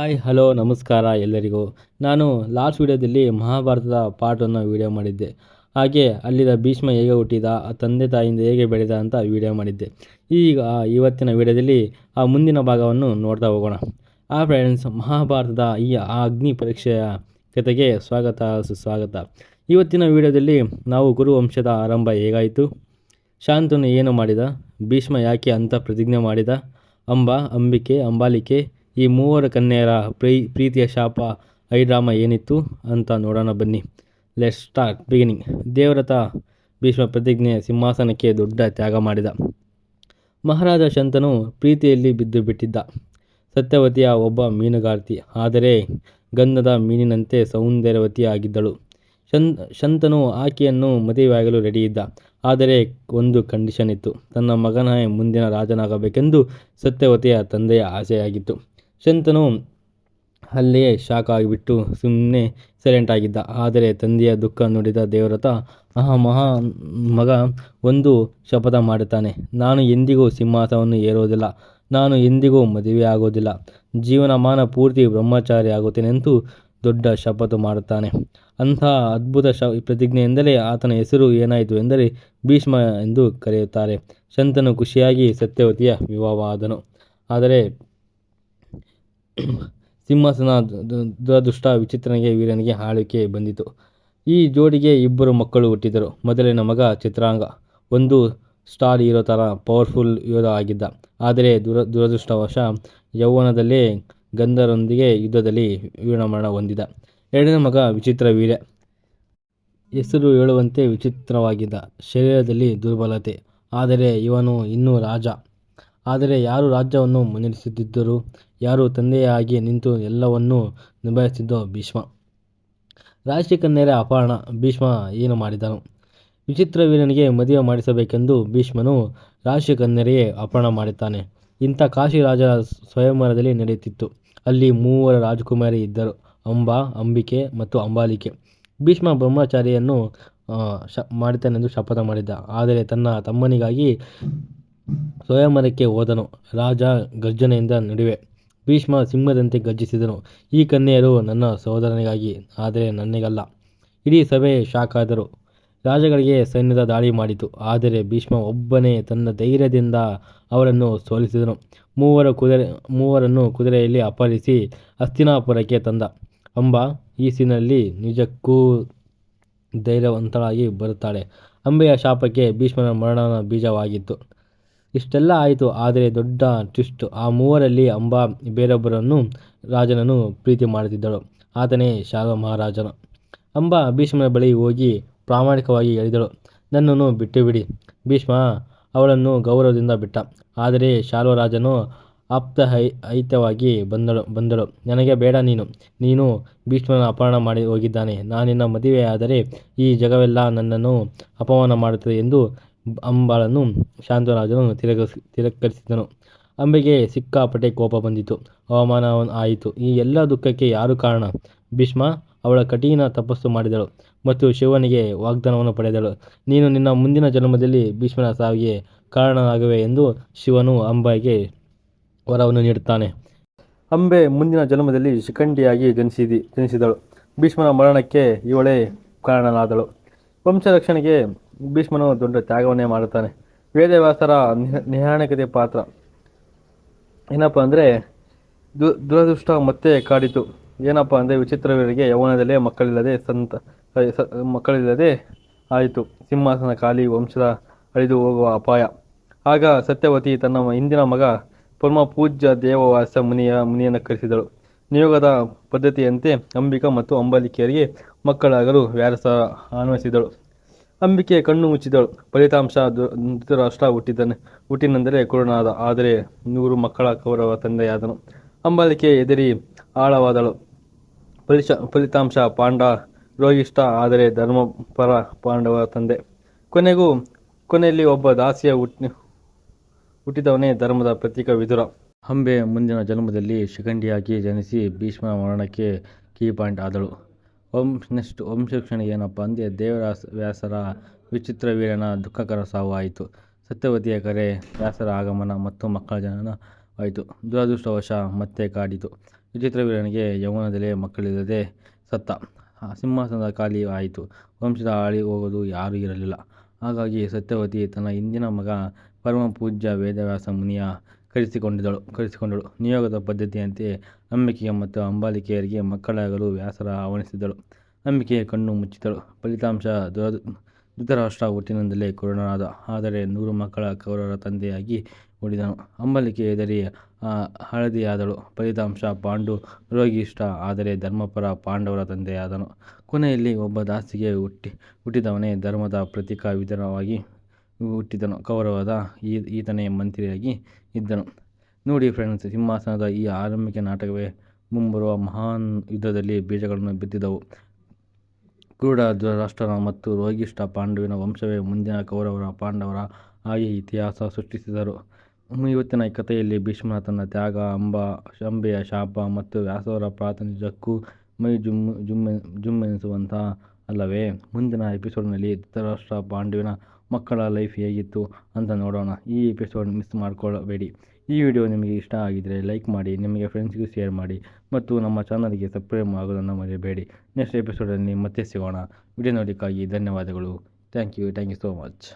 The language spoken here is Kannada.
ಹಾಯ್ ಹಲೋ ನಮಸ್ಕಾರ ಎಲ್ಲರಿಗೂ. ನಾನು ಲಾಸ್ಟ್ ವೀಡಿಯೋದಲ್ಲಿ ಮಹಾಭಾರತದ ಪಾಠವನ್ನು ವೀಡಿಯೋ ಮಾಡಿದ್ದೆ. ಹಾಗೆ ಅಲ್ಲಿದ ಭೀಷ್ಮ ಹೇಗೆ ಹುಟ್ಟಿದ, ಆ ತಂದೆ ತಾಯಿಯಿಂದ ಹೇಗೆ ಬೆಳೆದ ಅಂತ ವೀಡಿಯೋ ಮಾಡಿದ್ದೆ. ಈಗ ಇವತ್ತಿನ ವಿಡಿಯೋದಲ್ಲಿ ಆ ಮುಂದಿನ ಭಾಗವನ್ನು ನೋಡ್ತಾ ಹೋಗೋಣ. ಆ ಫ್ರೆಂಡ್ಸ್ ಮಹಾಭಾರತದ ಈ ಆ ಅಗ್ನಿ ಪರೀಕ್ಷೆಯ ಕತೆಗೆ ಸ್ವಾಗತ, ಸುಸ್ವಾಗತ. ಇವತ್ತಿನ ವಿಡಿಯೋದಲ್ಲಿ ನಾವು ಗುರುವಂಶದ ಆರಂಭ ಹೇಗಾಯಿತು? ಶಾಂತನು ಏನು ಮಾಡಿದ? ಭೀಷ್ಮ ಯಾಕೆ ಅಂತ ಪ್ರತಿಜ್ಞೆ ಮಾಡಿದ? ಅಂಬ, ಅಂಬಿಕೆ, ಅಂಬಾಲಿಕೆ ಈ ಮೂವರ ಕನ್ಯೆಯರ ಪ್ರೀ, ಪ್ರೀತಿಯ ಶಾಪ ಐಡ್ರಾಮ ಏನಿತ್ತು ಅಂತ ನೋಡೋಣ ಬನ್ನಿ. Let start beginning Devavrata Bhishma ಪ್ರತಿಜ್ಞೆ ಸಿಂಹಾಸನಕ್ಕೆ ದೊಡ್ಡ ತ್ಯಾಗ ಮಾಡಿದ. ಮಹಾರಾಜ ಶಂತನು ಪ್ರೀತಿಯಲ್ಲಿ ಬಿದ್ದು ಬಿಟ್ಟಿದ್ದ. ಸತ್ಯವತಿಯ ಒಬ್ಬ ಮೀನುಗಾರ್ತಿ. ಆದರೆ ಗಂಧದ ಮೀನಿನಂತೆ ಸೌಂದರ್ಯವತಿ ಆಗಿದ್ದಳು ಶನ್ ಶಂತನು ಆಕೆಯನ್ನು ಮದುವೆಯಾಗಲು ರೆಡಿಯಿದ್ದ. ಆದರೆ ಒಂದು ಕಂಡೀಷನ್ ಇತ್ತು. ತನ್ನ ಮಗನ ಮುಂದಿನ ರಾಜನಾಗಬೇಕೆಂದು ಸತ್ಯವತಿಯ ತಂದೆಯ ಆಸೆಯಾಗಿತ್ತು. ಶಂತನು ಅಲ್ಲಿಯೇ ಶಾಕ್ ಆಗಿಬಿಟ್ಟು ಸುಮ್ಮನೆ ಸೈಲೆಂಟ್ ಆಗಿದ್ದ. ಆದರೆ ತಂದೆಯ ದುಃಖ ನೋಡಿದ ದೇವ್ರತ ಆ ಮಹಾ ಮಗ ಒಂದು ಶಪಥ ಮಾಡುತ್ತಾನೆ ನಾನು ಎಂದಿಗೂ ಸಿಂಹಾಸವನ್ನು ಏರೋದಿಲ್ಲ ನಾನು ಎಂದಿಗೂ ಮದುವೆ ಆಗೋದಿಲ್ಲ ಜೀವನಮಾನ ಪೂರ್ತಿ ಬ್ರಹ್ಮಚಾರಿ ಆಗುತ್ತೇನೆಂದು ದೊಡ್ಡ ಶಪಥ ಮಾಡುತ್ತಾನೆ. ಅಂಥ ಅದ್ಭುತ ಶ ಪ್ರತಿಜ್ಞೆಯಿಂದಲೇ ಆತನ ಹೆಸರು ಏನಾಯಿತು ಎಂದರೆ ಭೀಷ್ಮ ಎಂದು ಕರೆಯುತ್ತಾರೆ. ಶಂತನು ಖುಷಿಯಾಗಿ ಸತ್ಯವತಿಯ ವಿವಾಹವಾದನು. ಆದರೆ ಸಿಂಹಾಸನ ದುರದೃಷ್ಟ ವಿಚಿತ್ರನಿಗೆ ವೀರನಿಗೆ ಆಳ್ವಿಕೆ ಬಂದಿತು. ಈ ಜೋಡಿಗೆ ಇಬ್ಬರು ಮಕ್ಕಳು ಹುಟ್ಟಿದರು. ಮೊದಲಿನ ಮಗ ಚಿತ್ರಾಂಗ, ಒಂದು ಸ್ಟಾರ್ ಹೀರೋ ಥರ ಪವರ್ಫುಲ್ ಯೋಧ ಆಗಿದ್ದ. ಆದರೆ ದುರ, ದುರದೃಷ್ಟವಶ ಯೌವನದಲ್ಲೇ ಗಂಧರೊಂದಿಗೆ ಯುದ್ಧದಲ್ಲಿ ವೀರಮರಣ ಹೊಂದಿದ. ಎರಡನೇ ಮಗ ವಿಚಿತ್ರ ವೀರ್ಯ. ಹೆಸರು ಹೇಳುವಂತೆ ವಿಚಿತ್ರವಾಗಿದ್ದ. ಶರೀರದಲ್ಲಿ ದುರ್ಬಲತೆ. ಆದರೆ ಇವನು ಇನ್ನೂ ರಾಜ. ಆದರೆ ಯಾರು ರಾಜ್ಯವನ್ನು ಮುನ್ನಡೆಸುತ್ತಿದ್ದರು ಯಾರು ತಂದೆಯಾಗಿ ನಿಂತು ಎಲ್ಲವನ್ನೂ ನಿಭಾಯಿಸಿದ್ದೋ ಭೀಷ್ಮ. ರಾಶಿಕನ್ಯರ ಅಪಹರಣ ಭೀಷ್ಮ ಏನು ಮಾಡಿದನು? ವಿಚಿತ್ರ ವೀರನಿಗೆ ಮದುವೆ ಮಾಡಿಸಬೇಕೆಂದು ಭೀಷ್ಮನು ರಾಶಿಕನ್ಯರಿಗೆ ಅಪಹರಣ ಮಾಡುತ್ತಾನೆ ಇಂಥ ಕಾಶಿ ರಾಜ ಸ್ವಯಂವರದಲ್ಲಿ ನಡೆಯುತ್ತಿತ್ತು. ಅಲ್ಲಿ ಮೂವರು ರಾಜಕುಮಾರಿ ಇದ್ದರು, ಅಂಬಾ, ಅಂಬಿಕೆ ಮತ್ತು ಅಂಬಾಲಿಕೆ. ಭೀಷ್ಮ ಬ್ರಹ್ಮಚಾರಿಯನ್ನು ಶ ಮಾಡುತ್ತಾನೆಂದು ಶಪಥ ಮಾಡಿದ್ದ. ಆದರೆ ತನ್ನ ತಮ್ಮನಿಗಾಗಿ ಸ್ವಯಂವರಕ್ಕೆ ಹೋದನು. ರಾಜ ಗರ್ಜನೆಯಿಂದ ನಡುವೆ ಭೀಷ್ಮ ಸಿಂಹದಂತೆ ಗರ್ಜಿಸಿದನು. ಈ ಕನ್ಯೆಯರು ನನ್ನ ಸಹೋದರನಿಗಾಗಿ, ಆದರೆ ನನಗಲ್ಲ ಇಡೀ ಸಭೆ ಶಾಕ್ ಆದರು ರಾಜಗಳಿಗೆ ಸೈನ್ಯದ ದಾಳಿ ಮಾಡಿತು. ಆದರೆ ಭೀಷ್ಮ ಒಬ್ಬನೇ ತನ್ನ ಧೈರ್ಯದಿಂದ ಅವರನ್ನು ಸೋಲಿಸಿದನು. ಮೂವರ ಕುದುರೆ, ಮೂವರನ್ನು ಕುದುರೆಯಲ್ಲಿ ಅಪಹರಿಸಿ ಹಸ್ತಿನಾಪುರಕ್ಕೆ ತಂದ. ಅಂಬ ಈಸಿನಲ್ಲಿ ನಿಜಕ್ಕೂ ಧೈರ್ಯವಂತಳಾಗಿ ಬರುತ್ತಾಳೆ. ಅಂಬೆಯ ಶಾಪಕ್ಕೆ ಭೀಷ್ಮನ ಮರಣನ ಬೀಜವಾಗಿತ್ತು. ಇಷ್ಟೆಲ್ಲ ಆಯಿತು, ಆದರೆ ದೊಡ್ಡ ಟ್ವಿಸ್ಟ್. ಆ ಮೂವರಲ್ಲಿ ಅಂಬಾ ಬೇರೊಬ್ಬರನ್ನು ರಾಜನನ್ನು ಪ್ರೀತಿ ಮಾಡುತ್ತಿದ್ದಳು. ಆತನೇ ಶಾಲ್ವ ಮಹಾರಾಜನ. ಅಂಬಾ ಭೀಷ್ಮನ ಬಳಿ ಹೋಗಿ ಪ್ರಾಮಾಣಿಕವಾಗಿ ಹೇಳಿದಳು, ನನ್ನನ್ನು ಬಿಟ್ಟು ಬಿಡಿ ಭೀಷ್ಮ ಅವಳನ್ನು ಗೌರವದಿಂದ ಬಿಟ್ಟ. ಆದರೆ ಶಾಲ್ವರಾಜನು ಆಪ್ತ ಹೈ ಐತ್ಯವಾಗಿ ಬಂದಳು ಬಂದಳು. ನನಗೆ ಬೇಡ ನೀನು. ನೀನು ಭೀಷ್ಮನ ಅಪಹರಣ ಮಾಡಿ ಹೋಗಿದ್ದಾನೆ. ನಾನಿನ್ನ ಮದುವೆಯಾದರೆ ಈ ಜಗವೆಲ್ಲ ನನ್ನನ್ನು ಅಪಮಾನ ಮಾಡುತ್ತದೆ ಎಂದು ಅಂಬಾಳನ್ನು ಶಾಂತರಾಜನು ತಿರಕರಿಸಿ ತಿರಸ್ಕರಿಸಿದನು. ಅಂಬೆಗೆ ಸಿಕ್ಕಾಪಟ್ಟೆ ಕೋಪ ಬಂದಿತು. ಅವಮಾನ ಆಯಿತು. ಈ ಎಲ್ಲ ದುಃಖಕ್ಕೆ ಯಾರು ಕಾರಣ? ಭೀಷ್ಮ ಅವಳ ಕಠಿಣ ತಪಸ್ಸು ಮಾಡಿದಳು ಮತ್ತು ಶಿವನಿಗೆ ವಾಗ್ದಾನವನ್ನು ಪಡೆದಳು. ನೀನು ನಿನ್ನ ಮುಂದಿನ ಜನ್ಮದಲ್ಲಿ ಭೀಷ್ಮನ ಸಾವಿಗೆ ಕಾರಣನಾಗುವೆ ಎಂದು ಶಿವನು ಅಂಬೆಗೆ ವರವನ್ನು ನೀಡುತ್ತಾನೆ. ಅಂಬೆ ಮುಂದಿನ ಜನ್ಮದಲ್ಲಿ ಶಿಖಂಡಿಯಾಗಿ ಜನಿಸಿದಿ, ಜನಿಸಿದಳು. ಭೀಷ್ಮನ ಮರಣಕ್ಕೆ ಇವಳೇ ಕಾರಣನಾದಳು. ವಂಶ ರಕ್ಷಣೆಗೆ ಭೀಷ್ಮನು ದೊಡ್ಡ ತ್ಯಾಗವನ್ನೇ ಮಾಡುತ್ತಾನೆ. ವೇದವ್ಯಾಸರ ನಿಹಾಣಿಕತೆ ಪಾತ್ರ. ಏನಪ್ಪ ಅಂದರೆ, ದು, ದುರದೃಷ್ಟ ಮತ್ತೆ ಕಾಡಿತು. ಏನಪ್ಪ ಅಂದರೆ ವಿಚಿತ್ರವೀರಿಗೆ ಯೌವನದಲ್ಲೇ ಮಕ್ಕಳಿಲ್ಲದೆ ಸಂತ ಮಕ್ಕಳಿಲ್ಲದೆ ಆಯಿತು. ಸಿಂಹಾಸನ ಖಾಲಿ, ವಂಶದ ಅಳಿದು ಹೋಗುವ ಅಪಾಯ. ಆಗ ಸತ್ಯವತಿ ತನ್ನ ಹಿಂದಿನ ಮಗ ಪರಮ ಪೂಜ್ಯ ದೇವವಾಸ ಮುನಿಯ, ಮುನಿಯನ್ನು ಕರೆಸಿದಳು. ನಿಯೋಗದ ಪದ್ಧತಿಯಂತೆ ಅಂಬಿಕಾ ಮತ್ತು ಅಂಬಾಲಿಕೆಯರಿಗೆ ಮಕ್ಕಳಾಗಲು ವ್ಯಾರಸ ಆನ್ವಯಿಸಿದಳು ಅಂಬಿಕೆ ಕಣ್ಣು ಮುಚ್ಚಿದಳು. ಫಲಿತಾಂಶ ಧೃತರಾಷ್ಟ್ರ ಹುಟ್ಟಿದ್ದಾನೆ. ಹುಟ್ಟಿನೆಂದರೆ ಕುರುಣಾದ ಆದರೆ ನೂರು ಮಕ್ಕಳ ಕೌರವ ತಂದೆಯಾದನು. ಅಂಬಾಲಿಕೆ ಎದರಿ ಆಳವಾದಳು. ಫಲಿಶ ಫಲಿತಾಂಶ ಪಾಂಡ, ರೋಗಿಷ್ಠ, ಆದರೆ ಧರ್ಮಪರ ಪಾಂಡವ ತಂದೆ. ಕೊನೆಗೂ ಕೊನೆಯಲ್ಲಿ ಒಬ್ಬ ದಾಸಿಯ ಹುಟ್ಟಿ ಹುಟ್ಟಿದವನೇ ಧರ್ಮದ ಪ್ರತೀಕ ವಿದುರ. ಹಂಬೆ ಮುಂದಿನ ಜನ್ಮದಲ್ಲಿ ಶಿಖಂಡಿಯಾಗಿ ಜನಿಸಿ ಭೀಷ್ಮ ಮರಣಕ್ಕೆ ಕೀ ಪಾಯಿಂಟ್ ಆದಳು. ವಂಶ ನೆಕ್ಸ್ಟ್ ವಂಶರಕ್ಷಣೆ ಏನಪ್ಪ ಅಂದರೆ ದೇವರಾಸ ವ್ಯಾಸರ ವಿಚಿತ್ರ ವೀರನ ದುಃಖಕರ ಸಾವು ಆಯಿತು ಸತ್ಯವತಿಯ ಕರೆ ವ್ಯಾಸರ ಆಗಮನ ಮತ್ತು ಮಕ್ಕಳ ಜನನ ಆಯಿತು. ದುರದೃಷ್ಟವಶ ಮತ್ತೆ ಕಾಡಿತು. ವಿಚಿತ್ರ ವೀರನಿಗೆ ಯೌವನದಲ್ಲೇ ಮಕ್ಕಳಿಲ್ಲದೆ ಸತ್ತ. ಸಿಂಹಾಸನದ ಖಾಲಿ ಆಯಿತು. ವಂಶದ ಆಳಿ ಹೋಗೋದು ಯಾರೂ ಇರಲಿಲ್ಲ. ಹಾಗಾಗಿ ಸತ್ಯವತಿ ತನ್ನ ಹಿಂದಿನ ಮಗ ಪರಮಪೂಜ್ಯ ವೇದವ್ಯಾಸ ಮುನಿಯ ಕರೆಸಿಕೊಂಡಿದ್ದಳು ಕರೆಸಿಕೊಂಡಳು ನಿಯೋಗದ ಪದ್ಧತಿಯಂತೆ ನಂಬಿಕೆಯ ಮತ್ತು ಅಂಬಾಲಿಕೆಯರಿಗೆ ಮಕ್ಕಳಾಗಲು ವ್ಯಾಸರ ಆಹ್ವಾನಿಸಿದಳು ಅಂಬಿಕೆ ಕಣ್ಣು ಮುಚ್ಚಿದಳು ಫಲಿತಾಂಶ ಧೃತರಾಷ್ಟ್ರ ಹುಟ್ಟಿನಿಂದಲೇ ಕೊರೋನಾದ ಆದರೆ ನೂರು ಮಕ್ಕಳ ಕೌರವರ ತಂದೆಯಾಗಿ ಉಳಿದನು. ಅಂಬಲಿಕೆ ಎದರಿ ಹಳದಿಯಾದಳು. ಫಲಿತಾಂಶ ಪಾಂಡು ರೋಗಿಷ್ಠ, ಆದರೆ ಧರ್ಮಪರ ಪಾಂಡವರ ತಂದೆಯಾದನು. ಕೊನೆಯಲ್ಲಿ ಒಬ್ಬ ದಾಸಿಗೆ ಹುಟ್ಟಿ, ಹುಟ್ಟಿದವನೇ ಧರ್ಮದ ಪ್ರತೀಕ ವಿಧವಾಗಿ ಹುಟ್ಟಿದನು. ಕೌರವದ ಈ ಈತನೇ ಮಂತ್ರಿಯಾಗಿ ಇದ್ದನು. ನೋಡಿ ಫ್ರೆಂಡ್ಸ್ ಸಿಂಹಾಸನದ ಈ ಆರಂಭಿಕ ನಾಟಕವೇ ಮುಂಬರುವ ಮಹಾನ್ ಯುದ್ಧದಲ್ಲಿ ಬೀಜಗಳನ್ನು ಬಿತ್ತಿದವು. ಕ್ರೂಢ ರಾಷ್ಟ್ರನ ಮತ್ತು ರೋಗಿಷ್ಠ ಪಾಂಡುವಿನ ವಂಶವೇ ಮುಂದಿನ ಕೌರವರ ಪಾಂಡವರ ಹಾಗೆ ಇತಿಹಾಸ ಸೃಷ್ಟಿಸಿದರು. ಇವತ್ತಿನ ಕಥೆಯಲ್ಲಿ ಭೀಷ್ಮನ ತನ್ನ ತ್ಯಾಗ, ಅಂಬ ಶಂಬೆಯ ಶಾಪ ಮತ್ತು ವ್ಯಾಸವರ ಪ್ರಾರ್ಥನೆ ಜಕ್ಕು ಮೈ ಜುಮ್ ಜುಮ್ಮೆ ಜುಮ್ಮೆನಿಸುವಂಥ ಅಲ್ಲವೇ? ಮುಂದಿನ ಎಪಿಸೋಡ್ನಲ್ಲಿ ಧೃತರಾಷ್ಟ್ರ ಪಾಂಡುವಿನ ಮಕ್ಕಳ ಲೈಫ್ ಹೇಗಿತ್ತು ಅಂತ ನೋಡೋಣ. ಈ ಎಪಿಸೋಡ್ ಮಿಸ್ ಮಾಡ್ಕೊಳ್ಳಬೇಡಿ ಈ ವಿಡಿಯೋ ನಿಮಗೆ ಇಷ್ಟ ಆಗಿದ್ದರೆ ಲೈಕ್ ಮಾಡಿ, ನಿಮಗೆ ಫ್ರೆಂಡ್ಸ್ಗೂ ಶೇರ್ ಮಾಡಿ ಮತ್ತು ನಮ್ಮ ಚಾನಲ್ಗೆ ಸಬ್ಸ್ಕ್ರೈಬ್ ಆಗೋದನ್ನು ಮರೆಯಬೇಡಿ ನೆಕ್ಸ್ಟ್ ಎಪಿಸೋಡಲ್ಲಿ ಮತ್ತೆ ಸಿಗೋಣ. ವಿಡಿಯೋ ನೋಡೋಕ್ಕಾಗಿ ಧನ್ಯವಾದಗಳು. Thank you thank you so much